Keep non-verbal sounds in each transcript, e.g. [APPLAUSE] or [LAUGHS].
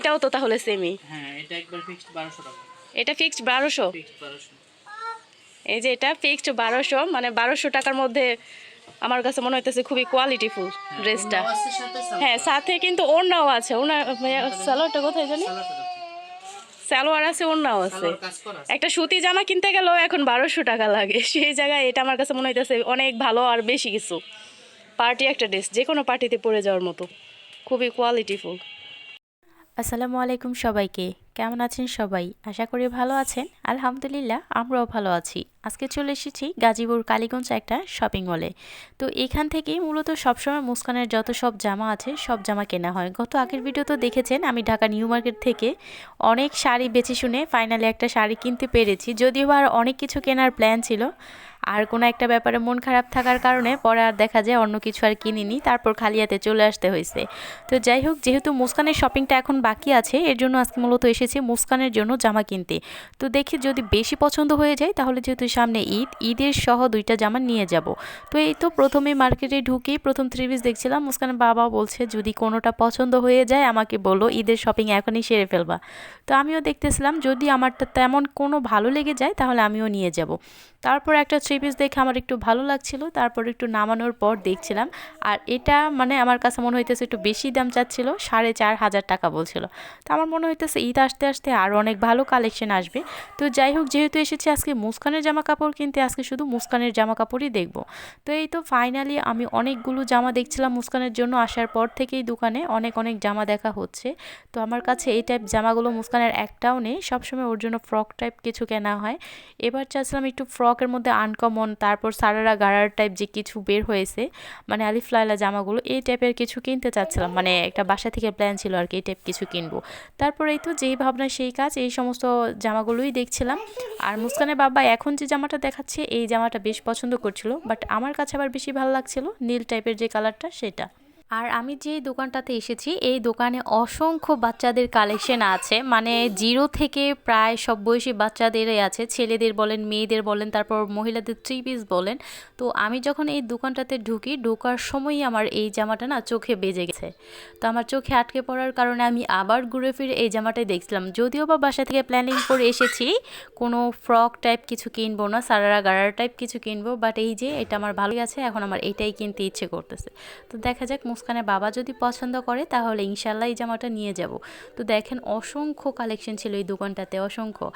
এটাও তো তাহলে সেমই হ্যাঁ এটা একবার ফিক্সড বারোশো টাকা। এটা ফিক্সড বারোশো? ফিক্সড বারোশো। এই যে এটা ফিক্সড বারোশো মানে বারোশো টাকার মধ্যে আমার কাছে মনে হইতেছে খুবই কোয়ালিটিফুল ড্রেসটা হ্যাঁ সাথে কিন্তু ওড়নাও আছে। ওনার সালোয়ারটা কোথায় জানি? সালোয়ার আছে ওড়নাও আছে। একটা সুতি জামা কিনতে গেলেও এখন বারোশো টাকা লাগে। [LAUGHS] সেই জায়গায় এটা আমার কাছে মনে হইতেছে অনেক ভালো আর বেশি কিছু। পার্টি একটা ড্রেস যে কোনো পার্টিতে পরে যাওয়ার মতো। খুবই কোয়ালিটিফুল আসসালামু আলাইকুম সবাইকে। কেমন আছেন সবাই? আশা করি ভালো আছেন। আলহামদুলিল্লাহ, আমরাও ভালো আছি। আজকে চলে এসেছি গাজীপুর কালীগঞ্জ একটা শপিং মলে তো এখান থেকেই মূলত সবসময় মুস্কানের যত সব জামা আছে, সব জামা কেনা হয়। গত আগের ভিডিও তো দেখেছেন, আমি ঢাকা নিউ মার্কেট থেকে অনেক শাড়ি বেছে শুনে ফাইনালি একটা শাড়ি কিনতে পেরেছি। যদিও আর অনেক কিছু কেনার প্ল্যান ছিল আর কোনো একটা ব্যাপারে মন খারাপ থাকার কারণে পরে আর দেখা যায় অন্য কিছু আর কিনিনি, তারপর খালি হাতে চলে আসতে হয়েছে। তো যাই হোক, যেহেতু মুস্কানের শপিংটা এখন বাকি আছে, এর জন্য আজকে মূলত এসেছি মুস্কানের জন্য জামা কিনতে। তো দেখি যদি বেশি পছন্দ হয়ে যায়, তাহলে যেহেতু সামনে ঈদ, ঈদের সহ দুইটা জামা নিয়ে যাব। তো এই তো প্রথমে মার্কেটে ঢুকেই প্রথম থ্রি পিস দেখছিলাম, মুস্কানের বাবা বলছে, যদি কোনোটা পছন্দ হয়ে যায়, আমাকে বলো, ঈদের শপিং এখনই সেরে ফেলবা। তো আমিও দেখতেছিলাম, যদি আমারটা তেমন কোনো ভালো লেগে যায়, তাহলে আমিও নিয়ে যাব। তারপর একটা থ্রি পিস দেখে আমার একটু ভালো লাগছিল, তারপর একটু নামানোর পর দেখছিলাম। আর এটা মানে আমার কাছে মনে হইতেছে একটু বেশি দাম চাচ্ছিল, সাড়ে চার হাজার টাকা বলছিল। তো আমার মনে হইতেছে ঈদ আসতে আসতে আরও অনেক ভালো কালেকশন আসবে। তো যাই হোক, যেহেতু এসেছি আজকে মুস্কানের জামা কাপড় কিনতে, আজকে শুধু মুস্কানের জামা কাপড়ই দেখব। তো এই তো ফাইনালি আমি অনেকগুলো জামা দেখছিলাম মুস্কানের জন্য, আসার পর থেকেই দোকানে অনেক অনেক জামা দেখা হচ্ছে। তো আমার কাছে এই টাইপ জামাগুলো মুস্কানের একটাও নেই, সবসময় ওর জন্য ফ্রক টাইপ কিছু কেনা হয়। এবার চাচ্ছিলাম একটু ফ্রকের মধ্যে আনকমন তারপর সারারা গাড়ার টাইপ যে কিছু বের হয়েছে মানে আলিফ লাইলা জামাগুলো, এই টাইপের কিছু কিনতে চাচ্ছিলাম। মানে একটা বাসা থেকে প্ল্যান ছিল আর কি এই টাইপ কিছু কিনবো। তারপর এই তো যেই ভাবনা, সেই কাজ, এই সমস্ত জামাগুলোই দেখছিলাম। আর মুস্কানের বাবা এখন যে জামাটা দেখাচ্ছে, এই জামাটা বেশ পছন্দ করছিল বাট আমার কাছে আবার বেশি ভালো লাগছিল নীল টাইপের যে কালারটা সেটা। আর আমি যে দোকানটাতে এসেছি, এই দোকানে অসংখ্য বাচ্চাদের কালেকশন আছে। মানে জিরো থেকে প্রায় সব বয়সী বাচ্চাদেরই আছে। ছেলেদের বলেন, মেয়েদের বলেন, তারপর মহিলাদের থ্রি পিস বলেন। তো আমি যখন এই দোকানটাতে ঢুকি, ঢোকার সময়ই আমার এই জামাটা না চোখে বেজে গেছে। তো আমার চোখে আটকে পড়ার কারণে আমি আবার ঘুরে ফিরে এই জামাটাই দেখছিলাম। যদিও বা বাসা থেকে প্ল্যানিং করে এসেছি, কোনো ফ্রক টাইপ কিছু কিনবো না, সারারা গাড়ার টাইপ কিছু কিনবো বাট এই যে এটা আমার ভালো আছে, এখন আমার এটাই কিনতে ইচ্ছে করতেছে। তো দেখা যাক মুস্কানের বাবা যদি পছন্দ করে, তাহলে ইনশাল্লাহ এই জামাটা নিয়ে যাব। তো দেখেন অসংখ্য কালেকশন ছিল এই দোকানটাতে, অসংখ্য।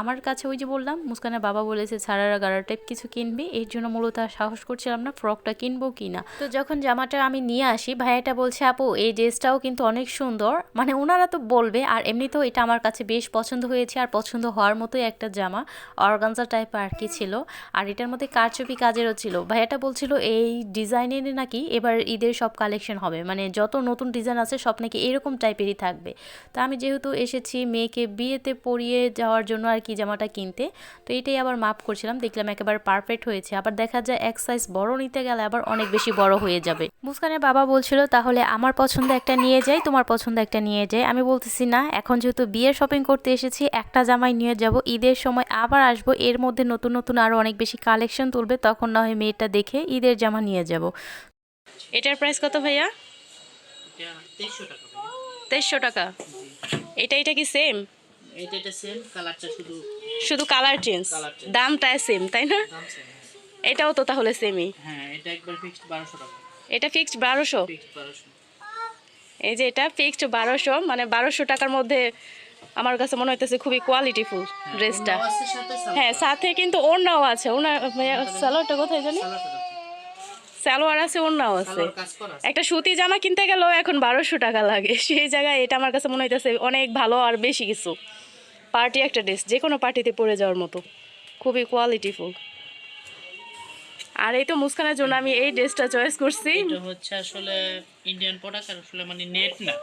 আমার কাছে ওই যে বললাম, মুস্কানের বাবা বলেছে সারারা গাড়ার টাইপ কিছু কিনবে। এর জন্য মূলত আর সাহস করছিলাম না ফ্রকটা কিনবো কি না তো যখন জামাটা আমি নিয়ে আসি, ভাইয়াটা বলছে, আপু, এই ড্রেসটাও কিন্তু অনেক সুন্দর। মানে ওনারা তো বলবে, আর এমনিতেও এটা আমার কাছে বেশ পছন্দ হয়েছে, আর পছন্দ হওয়ার মতোই একটা জামা অর্গানজা টাইপ আর কি ছিল। আর এটার মধ্যে কারচুপি কাজেরও ছিল। ভাইয়াটা বলছিল, এই ডিজাইনের নাকি এবার ঈদের সব কালেকশন হবে। মানে যত নতুন ডিজাইন আছে, সব নাকি এরকম টাইপেরই থাকবে। তো আমি যেহেতু এসেছি মেয়েকে বিয়েতে পরিয়ে যাওয়ার জন্য আর কি জামাটা কিনতে, তো এটাই আবার মাপ করছিলাম। দেখলাম একেবারে পারফেক্ট হয়েছে। আবার দেখা যায় এক সাইজ বড় নিতে গেলে আবার অনেক বেশি বড় হয়ে যাবে। মুস্কানের বাবা বলছিল, তাহলে আমার পছন্দ একটা নিয়ে যাই, তোমার পছন্দ একটা নিয়ে যাই। আমি বলতেছি, না, এখন যেহেতু বিয়ের শপিং করতে এসেছি, একটা জামাই নিয়ে যাব। ঈদের সময় আবার আসব। এর মধ্যে নতুন নতুন আরও অনেক বেশি কালেকশন তুলবে। তখন না হয় মেয়েটা দেখে ঈদের জামা নিয়ে যাব। এটার প্রাইস কত ভাইয়া? এটা তেইশশো টাকা এটা এটা কি সেম শুধু কালার চেঞ্জ দামটা সেম তাই না? এটাও তো তাহলে সেমই হ্যাঁ এটা ফিক্সড বারোশো ফিক্সড এই যে এটা ফিক্সড বারোশো মানে বারোশো টাকার মধ্যে আমার কাছে মনে হইতেছে খুবই কোয়ালিটিফুল ড্রেসটা হ্যাঁ সাথে কিন্তু ওড়নাও আছে। ওনার সালোয়ারটা কোথায় জানি? সালোয়ার আছে ওড়নাও আছে। একটা সুতি জামা কিনতে গেলেও এখন বারোশো টাকা লাগে। সেই জায়গায় এটা আমার কাছে মনে হইতেছে অনেক ভালো আর বেশি কিছু। পার্টি একটা ড্রেস যে কোনো পার্টিতে পরে যাওয়ার মতো। খুবই কোয়ালিটিফুল আর এই তো মুস্কানের জন্য আমি এই ড্রেসটা চয়েস করছি। এটা হচ্ছে আসলে ইন্ডিয়ান প্রোডাক্ট আসলে মানে নেট না।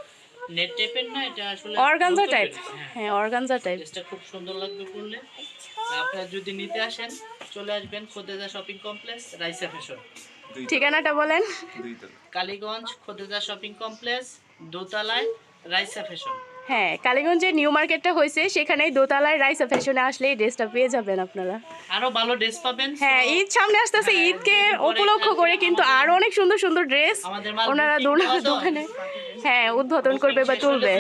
নেট টাইপের না এটা আসলে অর্গানজা টাইপ হ্যাঁ। হ্যাঁ অর্গানজা টাইপ ড্রেসটা খুব সুন্দর লাগবে পরলে। আপনারা যদি নিতে আসেন চলে আসবেন Khodeja shopping complex Raisa fashion ঠিকানাটা বলেন। কালীগঞ্জ খোদেজা শপিং কমপ্লেক্স দোতলায় রাইসা ফ্যাশন। হ্যাঁ কালীগঞ্জের নিউ মার্কেটটা হয়েছে সেখানেই দোতলায় রাইসা ফ্যাশনে আসলে এই ড্রেসটা পেয়ে যাবেন আপনারা। আরও ভালো ড্রেস পাবেন। হ্যাঁ ঈদ সামনে আসতেছে হ্যাঁ, ঈদকে উপলক্ষ করে কিন্তু আরও অনেক সুন্দর সুন্দর ড্রেস ওনারা। দোকানে হ্যাঁ। উদ্বোধন করবে বা তুলবে।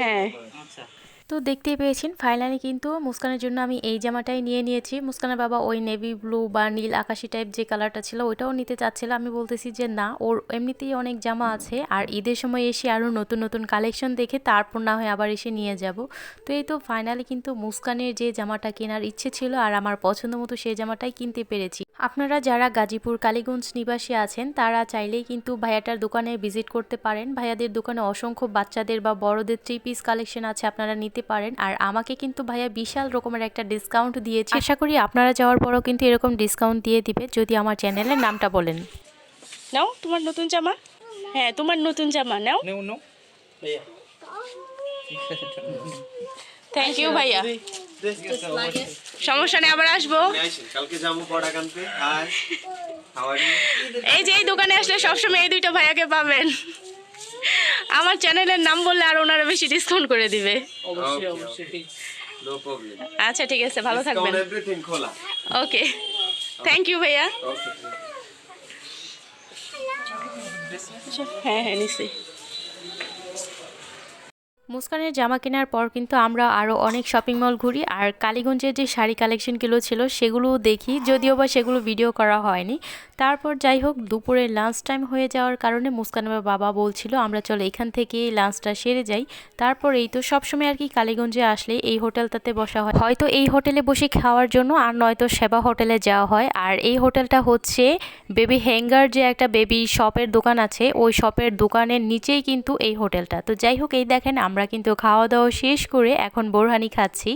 হ্যাঁ। আচ্ছা। তো দেখতেই পেয়েছেন ফাইনালি কিন্তু মুস্কানের জন্য আমি এই জামাটাই নিয়ে নিয়েছি। মুস্কানের বাবা ওই নেভি ব্লু বা নীল আকাশি টাইপ যে কালারটা ছিল, ওইটাও নিতে চাচ্ছিল। আমি বলতেছি যে না, ওর এমনিতেই অনেক জামা আছে আর ঈদের সময় এসে আরও নতুন নতুন কালেকশন দেখে তারপর না হয় আবার এসে নিয়ে যাব। তো এই তো ফাইনালি কিন্তু মুস্কানের যে জামাটা কেনার ইচ্ছে ছিল আর আমার পছন্দ মতো সেই জামাটাই কিনতে পেরেছি। আপনারা যারা গাজীপুর কালীগঞ্জ নিবাসী আছেন, তারা চাইলেই কিন্তু ভাইয়াটার দোকানে ভিজিট করতে পারেন। ভাইয়াদের দোকানে অসংখ্য বাচ্চাদের বা বড়দের থ্রি পিস কালেকশন আছে, আপনারা নিতে পারেন। আর আমাকে কিন্তু ভাইয়া বিশাল রকমের একটা ডিসকাউন্ট দিয়েছে। আশা করি আপনারা যাওয়ার পরও কিন্তু এরকম ডিসকাউন্ট দিয়ে দিবে যদি আমার চ্যানেলের নামটা বলেন। নাও তোমার নতুন জামা? হ্যাঁ তোমার নতুন জামা নাও। নেও নো ভাইয়া। থ্যাংক ইউ ভাইয়া। সমস্যা নেই আবার আসব। কালকে যাব প্রোডাক্ট আনতে আর এই যে এই দোকানে আসলে সবসময় এই দুইটা ভাইয়াকে পাবেন। আমার চ্যানেলের নাম বললে আর ওনারা বেশি ডিসকাউন্ট করে দিবে। অবশ্যই অবশ্যই আচ্ছা ঠিক আছে ভালো থাকবেন। ওকে থ্যাংক ইউ ভাইয়া। হ্যাঁ হ্যাঁ নিশ্চয়ই। মুস্কানের জামা কেনার পর কিন্তু আমরা আরও অনেক শপিং মল ঘুরি, আর কালীগঞ্জের যে শাড়ি কালেকশনগুলো ছিল সেগুলো দেখি, যদিও বা সেগুলো ভিডিও করা হয়নি। তারপর যাই হোক, দুপুরে লাঞ্চ টাইম হয়ে যাওয়ার কারণে মুস্কানের বাবা বলছিল, আমরা চলো এখান থেকে লাঞ্চটা সেরে যাই। তারপর এই তো সবসময় আর কি কালীগঞ্জে আসলে এই হোটেলটাতে বসা হয়। হয়তো এই হোটেলে বসে খাওয়ার জন্য আর নয়তো সেবা হোটেলে যাওয়া হয়। আর এই হোটেলটা হচ্ছে বেবি হ্যাঙ্গার যে একটা বেবি শপের দোকান আছে, ওই শপের দোকানের নিচেই কিন্তু এই হোটেলটা। তো যাই হোক, এই দেখেন, আমরা কিন্তু খাওয়া দাওয়া শেষ করে এখন বোরহানি খাচ্ছি।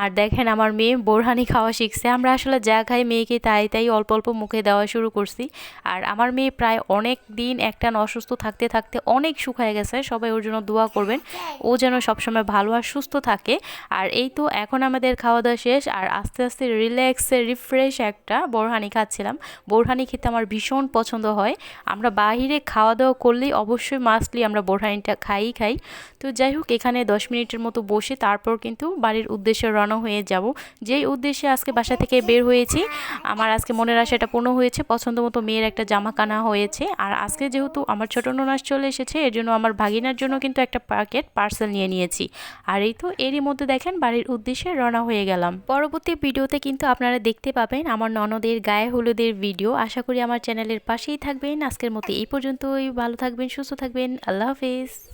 আর দেখেন আমার মেয়ে বোরহানি খাওয়া শিখছে। আমরা আসলে যা খাই মেয়েকে তাই তাই অল্প অল্প মুখে দেওয়া শুরু করছি। আর আমার মেয়ে প্রায় অনেক দিন একটা অসুস্থ থাকতে থাকতে অনেক শুকায় গেছে। সবাই ওর জন্য দোয়া করবেন। ও যেন সবসময় ভালো আর সুস্থ থাকে। আর এই তো এখন আমাদের খাওয়া দাওয়া শেষ। আর আস্তে আস্তে রিল্যাক্সে রিফ্রেশ একটা বোরহানি খাচ্ছিলাম। বোরহানি খেতে আমার ভীষণ পছন্দ হয়। আমরা বাহিরে খাওয়া দাওয়া করলেই অবশ্যই মাস্টলি আমরা বোরহানিটা খাই খাই। তো যাই হোক, এখানে দশ মিনিটের মতো বসে তারপর কিন্তু বাড়ির উদ্দেশ্যে রওনা হয়ে যাব। যেই উদ্দেশ্যে আজকে বাসা থেকে বের হয়েছি, আমার আজকে মনের আশাটা পূর্ণ হয়েছে। পছন্দ মতো মেয়ের একটা জামা কানা হয়েছে। আর আজকে যেহেতু আমার ছোট ননাস চলে এসেছে, এর জন্য আমার ভাগিনার জন্য কিন্তু একটা প্যাকেট, পার্সেল নিয়ে নিয়েছি। আর এই তো এরই মধ্যে দেখেন বাড়ির উদ্দেশ্যে রওনা হয়ে গেলাম। পরবর্তী ভিডিওতে কিন্তু আপনারা দেখতে পাবেন আমার ননদের গায়ে হলুদের ভিডিও। আশা করি আমার চ্যানেলের পাশেই থাকবেন। আজকের মতো এই পর্যন্তই। ভালো থাকবেন, সুস্থ থাকবেন। আল্লাহ হাফিজ।